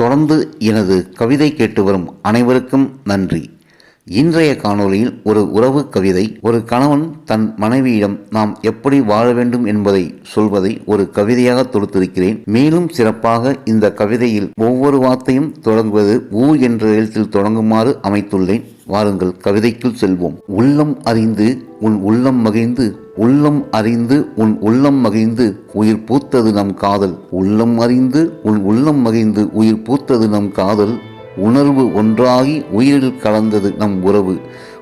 தொடர்ந்து எனது கவிதை கேட்டு வரும் அனைவருக்கும் நன்றி. இன்றைய காணொளியில் ஒரு உறவு கவிதை ஒரு கணவன் தன் மனைவியிடம் நாம் எப்படி வாழ வேண்டும் என்பதை சொல்வதை ஒரு கவிதையாக தொடுத்திருக்கிறேன். மேலும் சிறப்பாக இந்த கவிதையில் ஒவ்வொரு வார்த்தையும் தொடங்குவது ஊ என்ற எழுத்தில் தொடங்குமாறு அமைத்துள்ளேன். வாருங்கள் கவிதைக்குள் செல்வோம். உள்ளம் அறிந்து உன் உள்ளம் மகிழ்ந்து உள்ளம் அறிந்து உன் உள்ளம் மகிழ்ந்து உயிர் பூத்தது நம் காதல். உள்ளம் அறிந்து உன் உள்ளம் மகிழ்ந்து உயிர் பூத்தது நம் காதல். உணர்வு ஒன்றாகி உயிரில் கலந்தது நம் உறவு.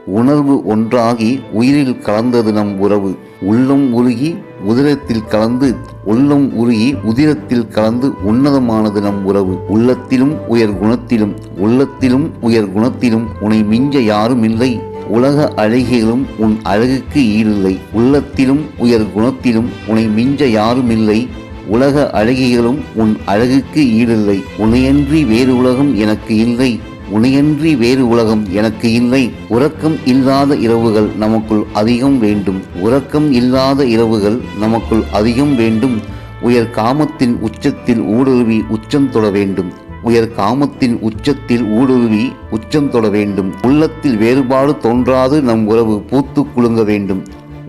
உணர்வு ஒன்றாகி உயிரில் கலந்தது நம் உறவு. உள்ளம் உருகி உதிரத்தில் கலந்து உள்ளம் உருகி உதிரத்தில் கலந்து உன்னதமானது நம் உறவு. உள்ளத்திலும் உயர் குணத்திலும் உள்ளத்திலும் உயர் குணத்திலும் உனை மிஞ்ச யாரும் இல்லை. உலக அழகிகளும் உன் அழகுக்கு ஈடில்லை. உள்ளத்திலும் உயர் குணத்திலும் உனை மிஞ்ச யாரும் இல்லை உலக அழகிகளும் உன் அழகுக்கு ஈடில்லை. உனையன்றி வேறு உலகம் எனக்கு இல்லை. உனையன்றி வேறு உலகம் எனக்கு இல்லை. உறக்கம் இல்லாத இரவுகள் நமக்குள் அதிகம் வேண்டும். உறக்கம் இல்லாத இரவுகள் நமக்குள் அதிகம் வேண்டும். உயர் காமத்தின் உச்சத்தில் ஊடுருவி உச்சம் தொட வேண்டும். உயர் காமத்தின் உச்சத்தில் ஊடுருவி உச்சம் தொட வேண்டும். உள்ளத்தில் வேறுபாடு தோன்றாது நம் உறவு பூத்து குலுங்க வேண்டும்.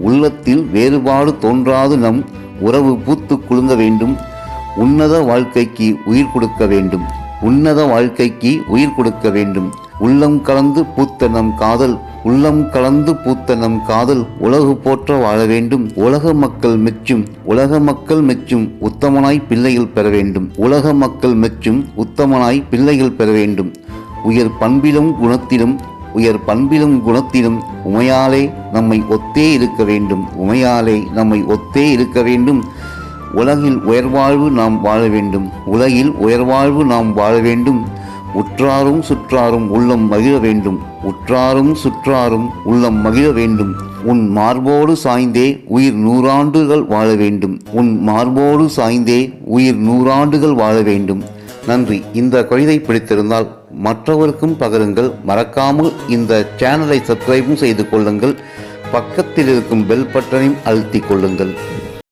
உள்ளத்தில் வேறுபாடு தோன்றாது நம் உறவு பூத்து குலுங்க வேண்டும். உன்னத வாழ்க்கைக்கு உயிர் கொடுக்க வேண்டும். உன்னத வாழ்க்கைக்கு உயிர் கொடுக்க வேண்டும். உள்ளம் கலந்து பூத்த நம் காதல் உள்ளம் கலந்து பூத்த நம் காதல் உலகு போற்ற வாழ வேண்டும். உலக மக்கள் மெச்சும் உலக மக்கள் மெச்சும் உத்தமனாய் பிள்ளைகள் பெற வேண்டும். உலக மக்கள் மெச்சும் உத்தமனாய் பிள்ளைகள் பெற வேண்டும். உயர் பண்பிலும் குணத்திலும் உயர் பண்பிலும் குணத்திலும் உமையாலே நம்மை ஒத்தே இருக்க வேண்டும். உமையாலே நம்மை ஒத்தே இருக்க வேண்டும். உலகில் உயர்வாழ்வு நாம் வாழ வேண்டும். உலகில் உயர்வாழ்வு நாம் வாழ வேண்டும். உற்றாரும் சுற்றாரும் உள்ளம் மகிழ வேண்டும். உற்றாரும் சுற்றாரும் உள்ளம் மகிழ வேண்டும். உன் மார்போடு சாய்ந்தே உயிர் நூறாண்டுகள் வாழ வேண்டும். உன் மார்போடு சாய்ந்தே உயிர் நூறாண்டுகள் வாழ வேண்டும். நன்றி. இந்த கவிதை பிடித்திருந்தால் மற்றவருக்கும் பகருங்கள். மறக்காமல் இந்த சேனலை சப்ஸ்கிரைபும் செய்து கொள்ளுங்கள். பக்கத்தில் இருக்கும் பெல் பட்டனையும் அழுத்திக் கொள்ளுங்கள்.